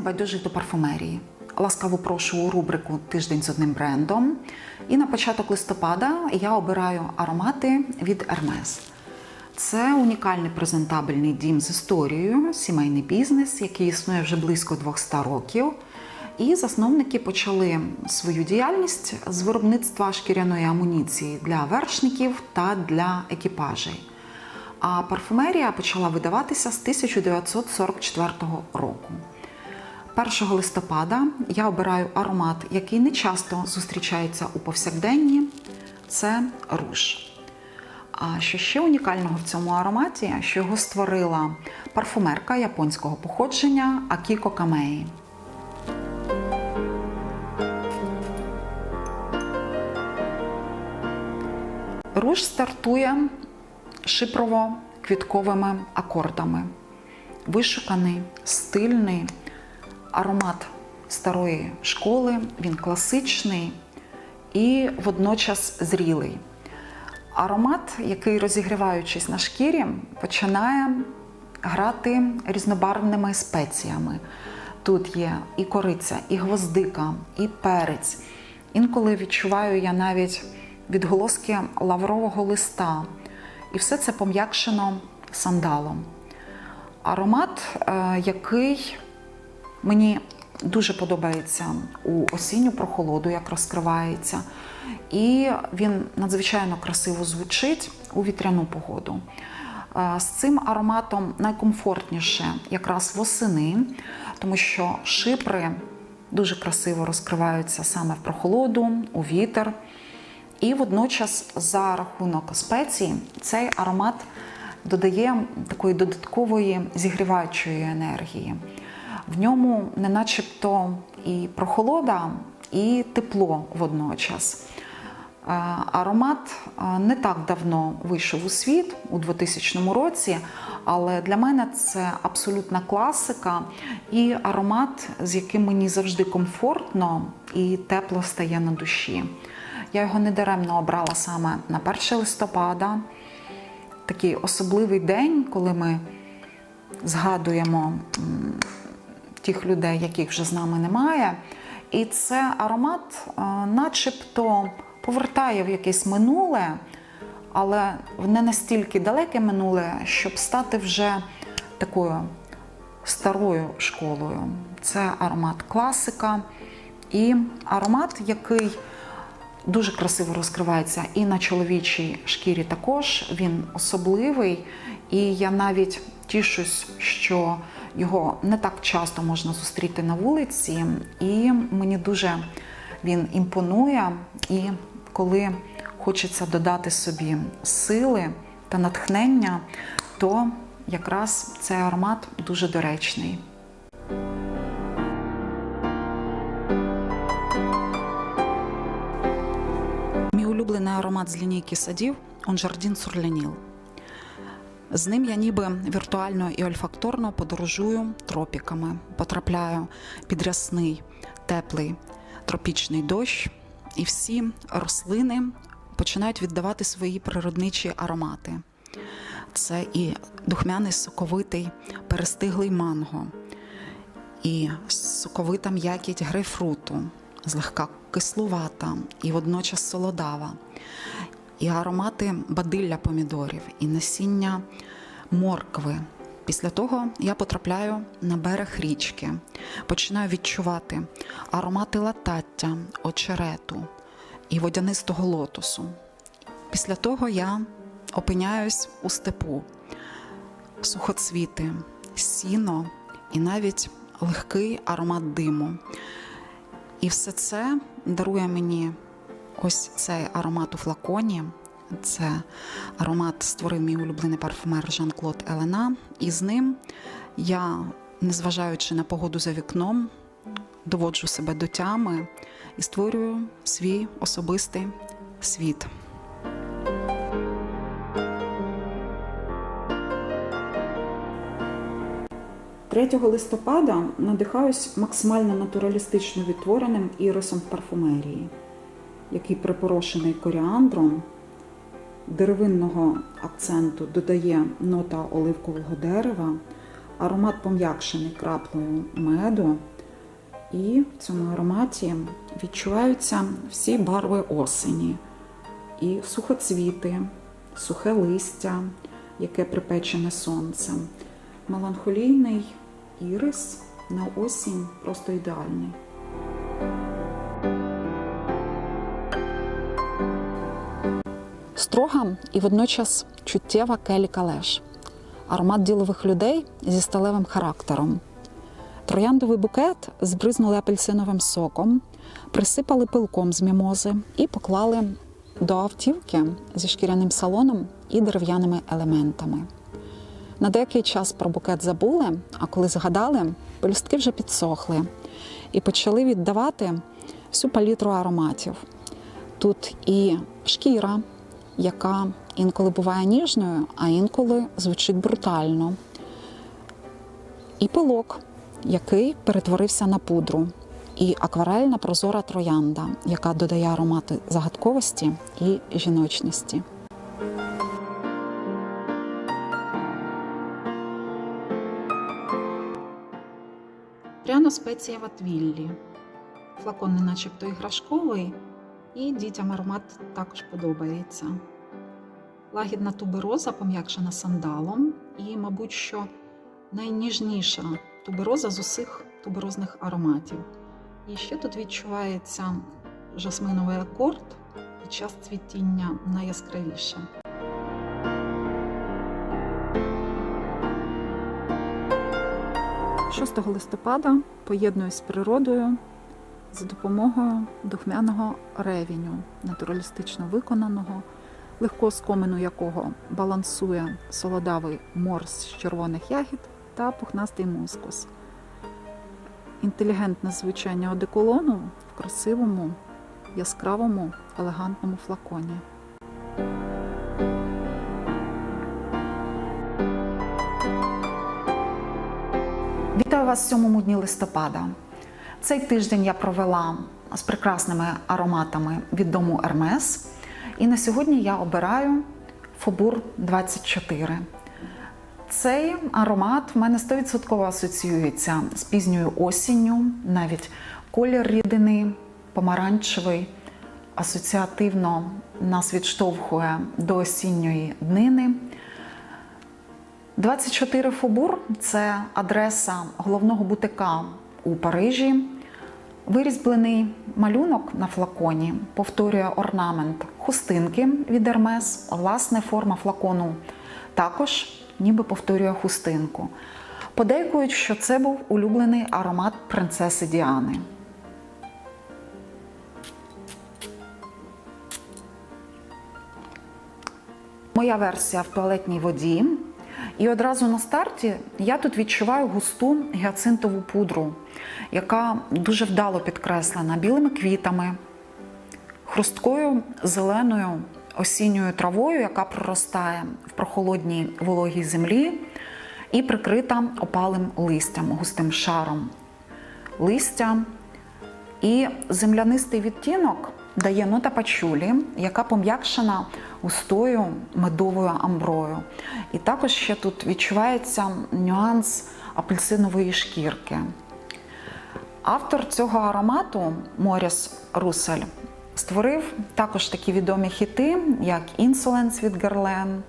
небайдужих до парфумерії. Ласкаво прошу у рубрику Тиждень з одним брендом. І на початок листопада я обираю аромати від Hermes. Це унікальний презентабельний дім з історією, сімейний бізнес, який існує вже близько 200 років. І засновники почали свою діяльність з виробництва шкіряної амуніції для вершників та для екіпажей. А парфумерія почала видаватися з 1944 року. 1 листопада я обираю аромат, який не часто зустрічається у повсякденні. Це руж. А що ще унікального в цьому ароматі, що його створила парфумерка японського походження Акіко Камеї. Руж стартує шипрово-квітковими акордами. Вишуканий, стильний аромат старої школи, він класичний і водночас зрілий. Аромат, який, розігріваючись на шкірі, починає грати різнобарвними спеціями. Тут є і кориця, і гвоздика, і перець. Інколи відчуваю я навіть відголоски лаврового листа. І все це пом'якшено сандалом. Аромат, е, який мені дуже подобається у осінню прохолоду, як розкривається. І він надзвичайно красиво звучить у вітряну погоду. Е, З цим ароматом найкомфортніше якраз восени, тому що шипри дуже красиво розкриваються саме в прохолоду, у вітер. І водночас за рахунок спецій цей аромат додає такої додаткової зігріваючої енергії. В ньому не начебто і прохолода, і тепло водночас. Е, Аромат е, не так давно вийшов у світ у 2000 році, але для мене це абсолютна класика і аромат, з яким мені завжди комфортно і тепло стає на душі. Я його недаремно обрала саме на 1 листопада, такий особливий день, коли ми згадуємо тих людей, яких вже з нами немає. І це аромат, е, начебто, повертає в якесь минуле, але в не настільки далеке минуле, щоб стати вже такою старою школою. Це аромат класика і аромат, який дуже красиво розкривається і на чоловічій шкірі також. Він особливий, і я навіть тішусь, що його не так часто можна зустріти на вулиці, і мені дуже він імпонує. І коли хочеться додати собі сили та натхнення, то якраз цей аромат дуже доречний. Мій улюблений аромат з лінійки садів он Жардін Сурляніл. З ним я ніби віртуально і ольфакторно подорожую тропіками, потрапляю під рясний, теплий тропічний дощ, і всі рослини починають віддавати свої природничі аромати. Це і духмяний соковитий перестиглий манго, і соковита м'якіть грейпфруту, злегка кислувата і водночас солодава, і аромати бадилля помідорів, і насіння моркви. Після того я потрапляю на берег річки, починаю відчувати аромати латаття, очерету і водянистого лотосу. Після того я опиняюсь у степу, сухоцвіти, сіно і навіть легкий аромат диму. І все це дарує мені ось цей аромат у флаконі. Це аромат створив мій улюблений парфумер Жан-Клод Елена. І з ним я, незважаючи на погоду за вікном, доводжу себе до тями і створюю свій особистий світ. Третього листопада надихаюсь максимально натуралістично відтвореним ірисом парфумерії, який припорошений коріандром, деревинного акценту додає нота оливкового дерева, Аромат пом'якшений краплею меду. І в цьому ароматі відчуваються всі барви осені. І сухоцвіти, сухе листя, яке припечене сонцем. Меланхолійний ірис на осінь просто ідеальний. Строга і водночас чуттєва Келі Калеш. Аромат ділових людей зі сталевим характером. Трояндовий букет збризнули апельсиновим соком, присипали пилком з мімози і поклали до автівки зі шкіряним салоном і дерев'яними елементами. На деякий час про букет забули, а коли згадали, пелюстки вже підсохли і почали віддавати всю палітру ароматів. Тут і шкіра, яка інколи буває ніжною, а інколи звучить брутально. І пилок, який перетворився на пудру, і акварельна прозора троянда, яка додає аромати загадковості і жіночності. Пряно спецієва твіллі. Флакон не начебто іграшковий, і дітям аромат також подобається. Лагідна тубероза пом'якшена сандалом, і, мабуть, що найніжніша тубероза з усіх туберозних ароматів. І ще тут відчувається жасминовий акорд під час цвітіння найяскравіше. «6 листопада поєднуюсь з природою за допомогою духмяного ревіню, натуралістично виконаного, легко скомину якого балансує солодавий морс з червоних ягід та пухнастий мускус. Інтелігентне звучання одеколону в красивому, яскравому, елегантному флаконі. Вітаю вас в сьомому дні листопада. Цей тиждень я провела з прекрасними ароматами від дому Ермес. І на сьогодні я обираю Фобур 24. Цей аромат в мене 100% асоціюється з пізньою осінню, навіть колір рідини, помаранчевий, асоціативно нас відштовхує до осінньої днини. 24 Фобур це адреса головного бутика у Парижі. Вирізблений малюнок на флаконі повторює орнамент хустинки від Ермес. Власне, форма флакону також ніби повторює хустинку. Подейкують, що це був улюблений аромат принцеси Діани. Моя версія в туалетній воді. І одразу на старті я тут відчуваю густу гіацинтову пудру, яка дуже вдало підкреслена білими квітами, хрусткою зеленою осінньою травою, яка проростає в прохолодній вологій землі, і прикрита опалим листям, густим шаром листя. І землянистий відтінок дає нота пачулі, яка пом'якшена густою медовою амброю. І також ще тут відчувається нюанс апельсинової шкірки. Автор цього аромату Моріс Русель створив також такі відомі хіти, як Insolence від Guerlain,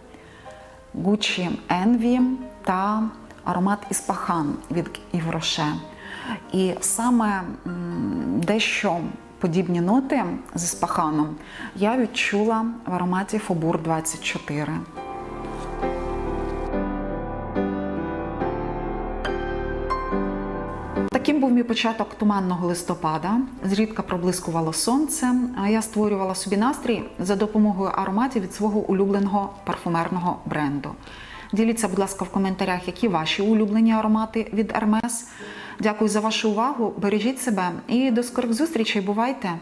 Gucci Envy та аромат Іспахан від Івроше. І саме дещо подібні ноти з іспаханом я відчула в ароматі Фобур 24. Таким був мій початок туманного листопада. Зрідка проблискувало сонце. Я створювала собі настрій за допомогою ароматів від свого улюбленого парфумерного бренду. Діліться, будь ласка, в коментарях, які ваші улюблені аромати від Hermes. Дякую за вашу увагу. Бережіть себе і до скорих зустрічей. Бувайте!